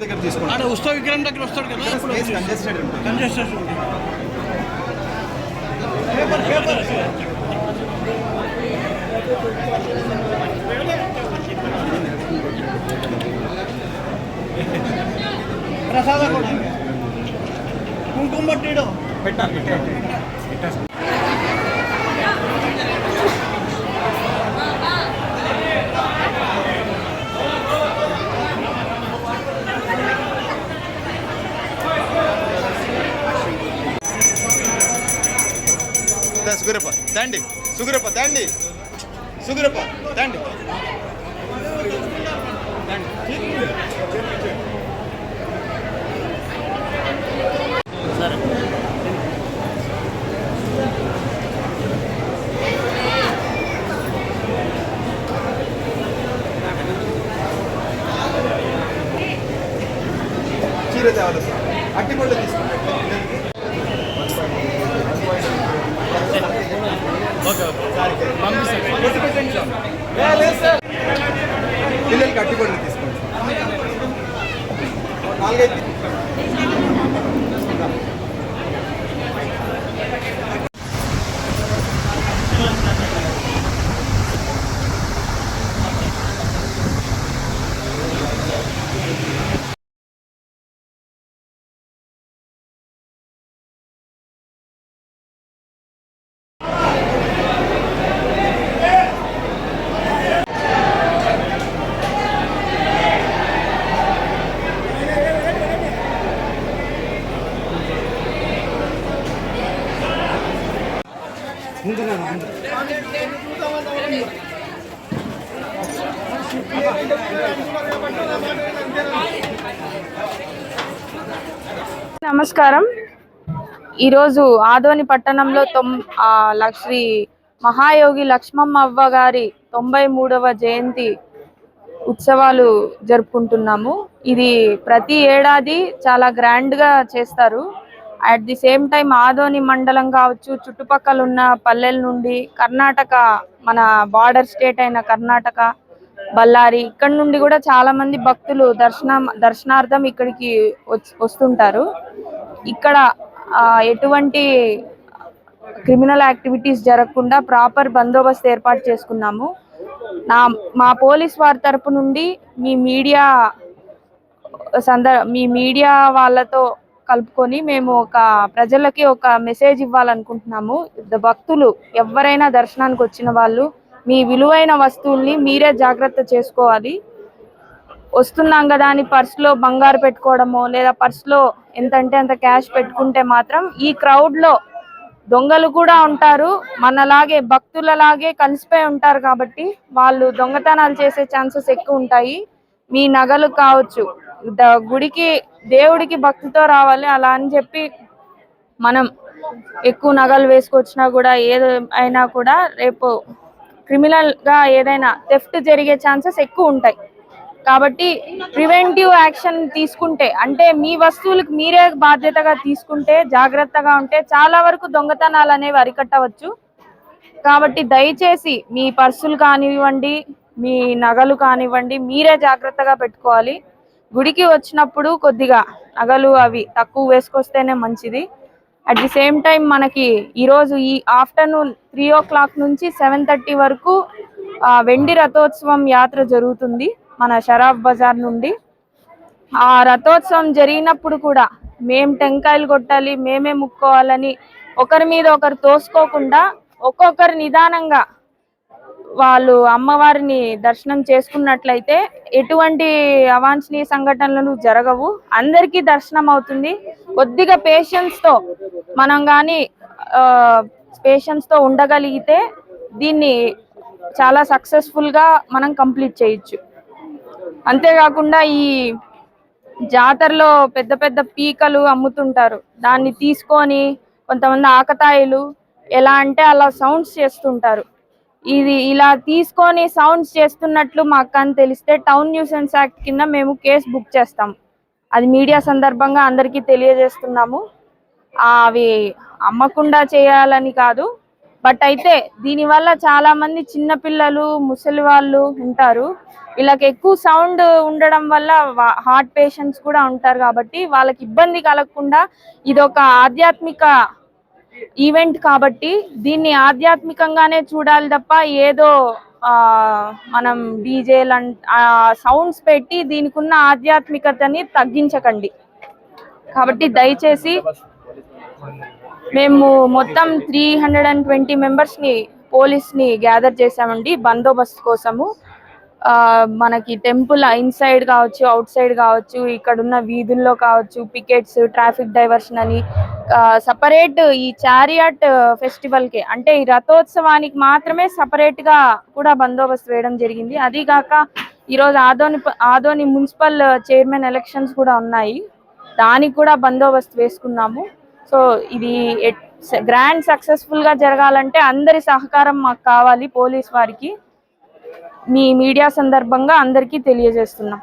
దగ్గర తీసుకోండి ఆడ ఉత్సవ విగ్రహం దగ్గర వస్తాడు కదా? కంజెస్టెడ్ ఉంటుంది కంజెస్టెడ్ పేపర్ పేపర్ ప్రసాద కూడా. కుంకుమ పట్టిడు. పెట్టాలి పెట్టాలి. సుగురప్ప తండి సుగురప్ప తండి సుగురప్ప తండి తండి నమస్కారం. ఈరోజు ఆదోని పట్టణంలో తొం ఆ, మహాయోగి లక్ష్మమ్మవ్వ గారి తొంభై మూడవ జయంతి ఉత్సవాలు జరుపుకుంటున్నాము. ఇది ప్రతి ఏడాది చాలా గ్రాండ్గా చేస్తారు. At the same time Adoni మండలం కావచ్చు చుట్టుపక్కల ఉన్న పల్లెల నుండి కర్ణాటక మన బార్డర్ స్టేట్ అయిన కర్ణాటక బళ్ళారి ఇక్కడ నుండి కూడా చాలా మంది భక్తులు దర్శనం దర్శనార్థం ఇక్కడికి వస్తుంటారు. ఇక్కడ ఆ, ఎటువంటి క్రిమినల్ యాక్టివిటీస్ జరగకుండా ప్రాపర్ బందోబస్తు ఏర్పాటు చేసుకున్నాము. నా మా పోలీస్ వారి తరపు నుండి మీ మీడియా సంద మీ మీడియా వాళ్ళతో కలుపుకొని మేము ఒక ప్రజలకి ఒక మెసేజ్ ఇవ్వాలనుకుంటున్నాము. భక్తులు ఎవరైనా దర్శనానికి వచ్చిన వాళ్ళు మీ విలువైన వస్తువుల్ని మీరే జాగ్రత్త చేసుకోవాలి. వస్తున్నాం కదా అని పర్సులో బంగారు పెట్టుకోవడమో లేదా పర్సులో ఎంతంటే అంత క్యాష్ పెట్టుకుంటే మాత్రం ఈ క్రౌడ్లో దొంగలు కూడా ఉంటారు. మనలాగే భక్తులలాగే కలిసిపోయి ఉంటారు కాబట్టి వాళ్ళు దొంగతనాలు చేసే ఛాన్సెస్ ఎక్కువ ఉంటాయి. మీ నగలు కావచ్చు. గుడికి దేవుడికి భక్తితో రావాలి అలా అని చెప్పి మనం ఎక్కువ నగలు వేసుకొచ్చినా కూడా ఏది అయినా కూడా రేపు క్రిమినల్గా ఏదైనా థెఫ్ట్ జరిగే ఛాన్సెస్ ఎక్కువ ఉంటాయి. కాబట్టి ప్రివెంటివ్ యాక్షన్ తీసుకుంటే అంటే మీ వస్తువులకు మీరే బాధ్యతగా తీసుకుంటే జాగ్రత్తగా ఉంటే చాలా వరకు దొంగతనాలు అనేవి అరికట్టవచ్చు. కాబట్టి దయచేసి మీ పర్సులు కానివ్వండి మీ నగలు కానివ్వండి మీరే జాగ్రత్తగా పెట్టుకోవాలి. గుడికి వచ్చినప్పుడు కొద్దిగా నగలు అవి తక్కువ వేసుకొస్తేనే మంచిది. అట్ ది సేమ్ టైం మనకి ఈరోజు ఈ ఆఫ్టర్నూన్ త్రీ ఓ క్లాక్ నుంచి సెవెన్ థర్టీ వరకు వెండి రథోత్సవం యాత్ర జరుగుతుంది మన షరాఫ్ బజార్ నుండి. ఆ రథోత్సవం జరిగినప్పుడు కూడా మేం టెంకాయలు కొట్టాలి మేమే ముక్కోవాలని ఒకరి మీద ఒకరు తోసుకోకుండా ఒక్కొక్కరు నిదానంగా వాళ్ళు అమ్మవారిని దర్శనం చేసుకున్నట్లయితే ఎటువంటి అవాంఛనీయ సంఘటనలు జరగవు. అందరికీ దర్శనం అవుతుంది. కొద్దిగా పేషెన్స్తో మనం కానీ పేషెన్స్తో ఉండగలిగితే దీన్ని చాలా సక్సెస్ఫుల్గా మనం కంప్లీట్ చేయొచ్చు. అంతేకాకుండా ఈ జాతరలో పెద్ద పెద్ద పీకలు అమ్ముతుంటారు. దాన్ని తీసుకొని కొంతమంది ఆకతాయిలు ఎలా అంటే అలా సౌండ్స్ చేస్తుంటారు. ఇది ఇలా తీసుకొని సౌండ్స్ చేస్తున్నట్లు మాకు అని తెలిస్తే టౌన్ న్యూసెన్స్ యాక్ట్ కింద మేము కేసు బుక్ చేస్తాం. అది మీడియా సందర్భంగా అందరికీ తెలియజేస్తున్నాము. అవి అమ్మకుండా చేయాలని కాదు. బట్ అయితే దీనివల్ల చాలా మంది చిన్నపిల్లలు ముసలి వాళ్ళు ఉంటారు. వీళ్ళకి ఎక్కువ సౌండ్ ఉండడం వల్ల హార్ట్ పేషెంట్స్ కూడా ఉంటారు కాబట్టి వాళ్ళకి ఇబ్బంది కలగకుండా ఇది ఒక ఆధ్యాత్మిక ఈవెంట్ కాబట్టి దీన్ని ఆధ్యాత్మికంగానే చూడాలి తప్ప ఏదో ఆ, మనం డీజేలు సౌండ్స్ పెట్టి దీనికి ఉన్న ఆధ్యాత్మికతని తగ్గించకండి. కాబట్టి దయచేసి మేము మొత్తం త్రీ హండ్రెడ్ అండ్ ట్వంటీ మెంబర్స్ని పోలీస్ని గ్యాదర్ చేసామండి బందోబస్తు కోసము. మనకి టెంపుల్ ఇన్సైడ్ కావచ్చు అవుట్ సైడ్ కావచ్చు ఇక్కడ ఉన్న వీధుల్లో కావచ్చు పికెట్స్ ట్రాఫిక్ డైవర్షన్ అని సపరేట్ ఈ చారియాట్ ఫెస్టివల్కి అంటే ఈ రథోత్సవానికి మాత్రమే సపరేట్గా కూడా బందోబస్తు వేయడం జరిగింది. అది కాక ఈరోజు Adoni Adoni municipal chairman elections కూడా ఉన్నాయి. దానికి కూడా బందోబస్తు వేసుకున్నాము. సో ఇది గ్రాండ్ సక్సెస్ఫుల్గా జరగాలంటే అందరి సహకారం మాకు కావాలి పోలీస్ వారికి. మీ మీడియా సందర్భంగా అందరికీ తెలియజేస్తున్నాం.